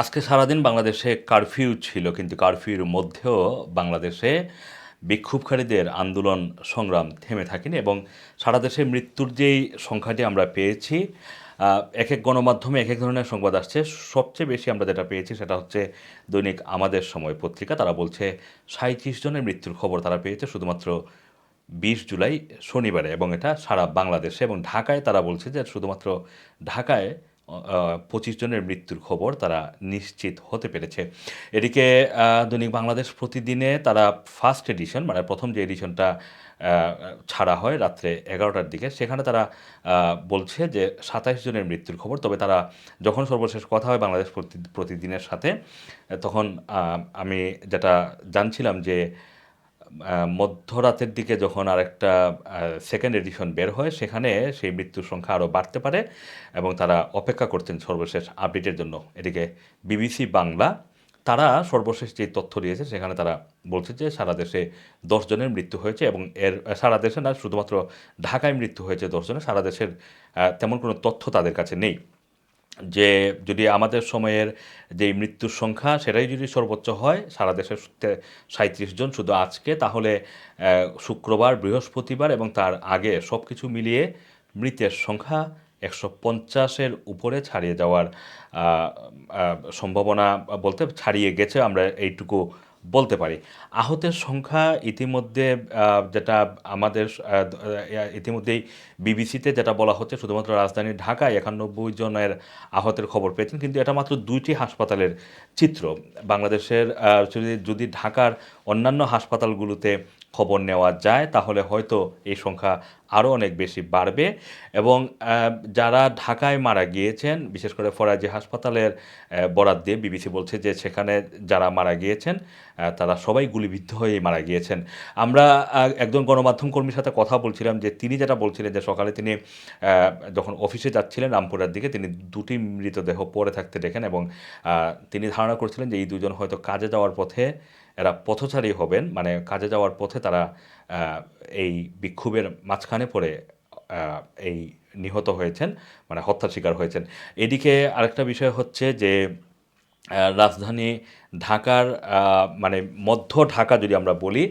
আজকে সারাদিন বাংলাদেশে কারফিউ ছিল, কিন্তু কারফিউর মধ্যেও বাংলাদেশে বিক্ষোভকারীদের আন্দোলন সংগ্রাম থেমে থাকেনি এবং সারা দেশে মৃত্যুর যেই সংখ্যাটি আমরা পেয়েছি এক এক গণমাধ্যমে এক এক ধরনের সংবাদ আসছে। সবচেয়ে বেশি আমরা যেটা পেয়েছি সেটা হচ্ছে দৈনিক আমাদের সময় পত্রিকা। তারা বলছে সাঁত্রিশ জনের মৃত্যুর খবর তারা পেয়েছে শুধুমাত্র বিশ জুলাই শনিবারে এবং এটা সারা বাংলাদেশে এবং ঢাকায় তারা বলছে যে শুধুমাত্র ঢাকায় পঁচিশ জনের মৃত্যুর খবর তারা নিশ্চিত হতে পেরেছে। এদিকে দৈনিক বাংলাদেশ প্রতিদিনে তারা ফার্স্ট এডিশন মানে প্রথম যে এডিশনটা ছাড়া হয় রাত্রে এগারোটার দিকে, সেখানে তারা বলছে যে সাতাইশ জনের মৃত্যুর খবর। তবে তারা যখন সর্বশেষ কথা হয় বাংলাদেশ প্রতি- প্রতিদিনের সাথে, তখন আমি যেটা জানছিলাম যে মধ্যরাতের দিকে যখন আরেকটা সেকেন্ড এডিশন বের হয়, সেখানে সেই মৃত্যুর সংখ্যা আরও বাড়তে পারে এবং তারা অপেক্ষা করছেন সর্বশেষ আপডেটের জন্য। এদিকে বিবিসি বাংলা, তারা সর্বশেষ যে তথ্য দিয়েছে, সেখানে তারা বলছে যে সারা দেশে জনের মৃত্যু হয়েছে এবং এর, সারা দেশে না, শুধুমাত্র ঢাকায় মৃত্যু হয়েছে দশ জনের, সারা দেশের তেমন কোনো তথ্য তাদের কাছে নেই। যে যদি আমাদের সময়ের যে মৃত্যুর সংখ্যা, সেটাই যদি সর্বোচ্চ হয়, সারা দেশে সাঁত্রিশ জন শুধু আজকে, তাহলে শুক্রবার, বৃহস্পতিবার এবং তার আগে সব কিছু মিলিয়ে মৃতের সংখ্যা একশো পঞ্চাশের উপরে ছাড়িয়ে যাওয়ার সম্ভাবনা বলতে ছাড়িয়ে গেছে। আমরা এইটুকু বলতে পারি। আহতের সংখ্যা ইতিমধ্যে যেটা আমাদের ইতিমধ্যেই বিবিসিতে যেটা বলা হচ্ছে, শুধুমাত্র রাজধানী ঢাকায় একানব্বই জনের আহতের খবর পেয়েছেন, কিন্তু এটা মাত্র দুইটি হাসপাতালের চিত্র। বাংলাদেশের যদি ঢাকার অন্যান্য হাসপাতালগুলোতে খবর নেওয়া যায়, তাহলে হয়তো এই সংখ্যা আরও অনেক বেশি বাড়বে। এবং যারা ঢাকায় মারা গিয়েছেন, বিশেষ করে ফরাজি হাসপাতালের বরাদ দিয়ে বিবিসি বলছে যে সেখানে যারা মারা গিয়েছেন তারা সবাই গুলিবিদ্ধ হয়েই মারা গিয়েছেন। আমরা একজন গণমাধ্যম কর্মীর সাথে কথা বলছিলাম যে তিনি যেটা বলছিলেন যে সকালে তিনি যখন অফিসে যাচ্ছিলেন রামপুরার দিকে, তিনি দুটি মৃতদেহ পড়ে থাকতে দেখেন এবং তিনি ধারণা করছিলেন যে এই দুজন হয়তো কাজে যাওয়ার পথে এরা পথচারী হবেন মানে কাজে যাওয়ার পথে তারা এই বিক্ষোভের মাঝখানে পড়ে এই নিহত হয়েছেন মানে হত্যার শিকার হয়েছেন। এদিকে আরেকটা বিষয় হচ্ছে যে রাজধানী ঢাকার মানে মধ্য ঢাকা যদি আমরা বলি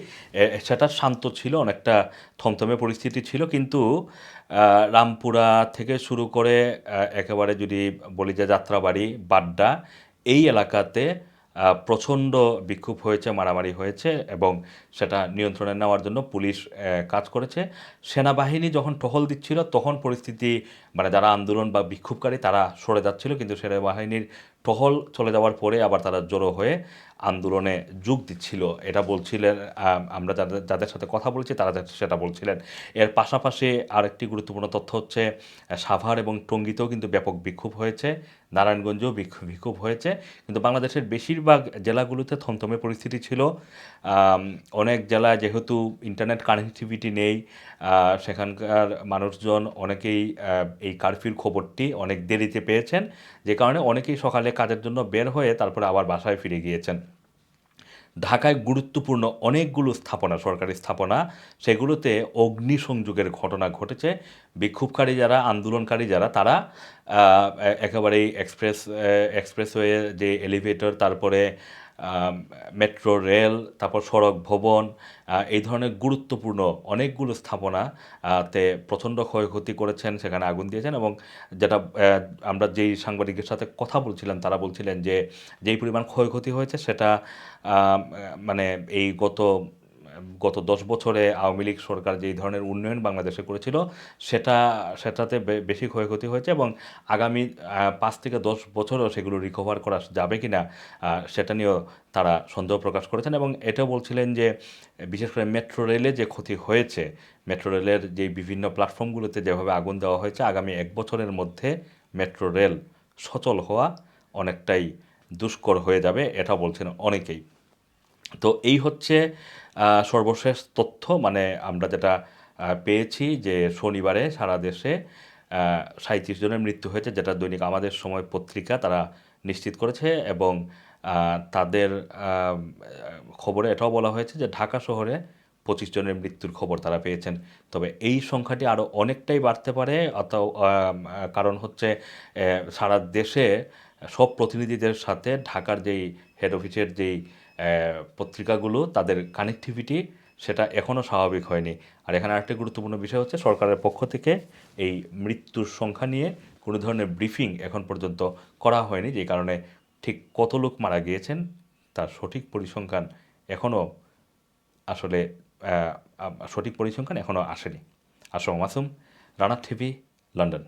সেটা শান্ত ছিল, অনেকটা থমথমে পরিস্থিতি ছিল, কিন্তু রামপুরা থেকে শুরু করে একেবারে যদি বলি যে যাত্রাবাড়ি, বাড্ডা, এই এলাকাতে প্রচণ্ড বিক্ষোভ হয়েছে, মারামারি হয়েছে এবং সেটা নিয়ন্ত্রণে নেওয়ার জন্য পুলিশ কাজ করেছে। সেনাবাহিনী যখন টহল দিচ্ছিল, তখন পরিস্থিতি মানে যারা আন্দোলন বা বিক্ষোভকারী তারা সরে যাচ্ছিল, কিন্তু সেনাবাহিনীর টহল চলে যাওয়ার পরে আবার তারা জড়ো হয়ে আন্দোলনে যোগ দিচ্ছিল। এটা বলছিলেন আমরা যাদের যাদের সাথে কথা বলছি তারা সেটা বলছিলেন। এর পাশাপাশি আরেকটি গুরুত্বপূর্ণ তথ্য হচ্ছে, সাভার এবং টঙ্গীতেও কিন্তু ব্যাপক বিক্ষোভ হয়েছে, নারায়ণগঞ্জেও বিক্ষোভ বিক্ষোভ হয়েছে। কিন্তু বাংলাদেশের বেশিরভাগ জেলাগুলোতে থমথমে পরিস্থিতি ছিল। অনেক জেলায় যেহেতু ইন্টারনেট কানেক্টিভিটি নেই সেখানকার মানুষজন অনেকেই এই কারফিউর খবরটি অনেক দেরিতে পেয়েছেন। যে কারণে অনেকেই সকালে কাজের জন্য বের হয়ে তারপরে আবার বাসায় ফিরে গিয়েছেন। ঢাকায় গুরুত্বপূর্ণ অনেকগুলো স্থাপনা, সরকারি স্থাপনা, সেগুলোতে অগ্নিসংযোগের ঘটনা ঘটেছে। বিক্ষোভকারী যারা, আন্দোলনকারী যারা, তারা একেবারেই এক্সপ্রেস এক্সপ্রেসওয়ে যে এলিভেটর তারপরে মেট্রো, রেল, তারপর সড়ক, ভবন এই ধরনের গুরুত্বপূর্ণ অনেকগুলো স্থাপনা তে প্রচণ্ড ক্ষয়ক্ষতি করেছেন, সেখানে আগুন দিয়েছেন এবং যেটা আমরা যেই সাংবাদিকের সাথে কথা বলছিলাম, তারা বলছিলেন যে যেই পরিমাণ ক্ষয়ক্ষতি হয়েছে সেটা মানে এই গত গত দশ বছরে আওয়ামী লীগ সরকার যেই ধরনের উন্নয়ন বাংলাদেশে করেছিল, সেটা, সেটাতে বেশি ক্ষয়ক্ষতি হয়েছে এবং আগামী পাঁচ থেকে দশ বছরও সেগুলো রিকভার করা যাবে কি না সেটা নিয়েও তারা সন্দেহ প্রকাশ করেছেন এবং এটাও বলছিলেন যে, বিশেষ করে মেট্রো রেলে যে ক্ষতি হয়েছে, মেট্রো রেলের যে বিভিন্ন প্ল্যাটফর্মগুলোতে যেভাবে আগুন দেওয়া হয়েছে, আগামী এক বছরের মধ্যে মেট্রো রেল সচল হওয়া অনেকটাই দুষ্কর হয়ে যাবে, এটা বলছেন অনেকেই। তো এই হচ্ছে সর্বশেষ তথ্য মানে আমরা যেটা পেয়েছি যে শনিবারে সারা দেশে সাঁত্রিশ জনের মৃত্যু হয়েছে, যেটা দৈনিক আমাদের সময় পত্রিকা তারা নিশ্চিত করেছে এবং তাদের খবরে এটাও বলা হয়েছে যে ঢাকা শহরে পঁচিশ জনের মৃত্যুর খবর তারা পেয়েছেন। তবে এই সংখ্যাটি আরও অনেকটাই বাড়তে পারে অত কারণ হচ্ছে সারা দেশে সব প্রতিনিধিদের সাথে ঢাকার যেই হেড অফিসের যেই পত্রিকাগুলো, তাদের কানেকটিভিটি সেটা এখনও স্বাভাবিক হয়নি। আর এখানে আরেকটা গুরুত্বপূর্ণ বিষয় হচ্ছে সরকারের পক্ষ থেকে এই মৃত্যুর সংখ্যা নিয়ে কোনো ধরনের ব্রিফিং এখন পর্যন্ত করা হয়নি, যে কারণে ঠিক কত লোক মারা গিয়েছেন, তার সঠিক পরিসংখ্যান এখনও আসলে সঠিক পরিসংখ্যান এখনও আসেনি। Assam Masum, Rana TV, London.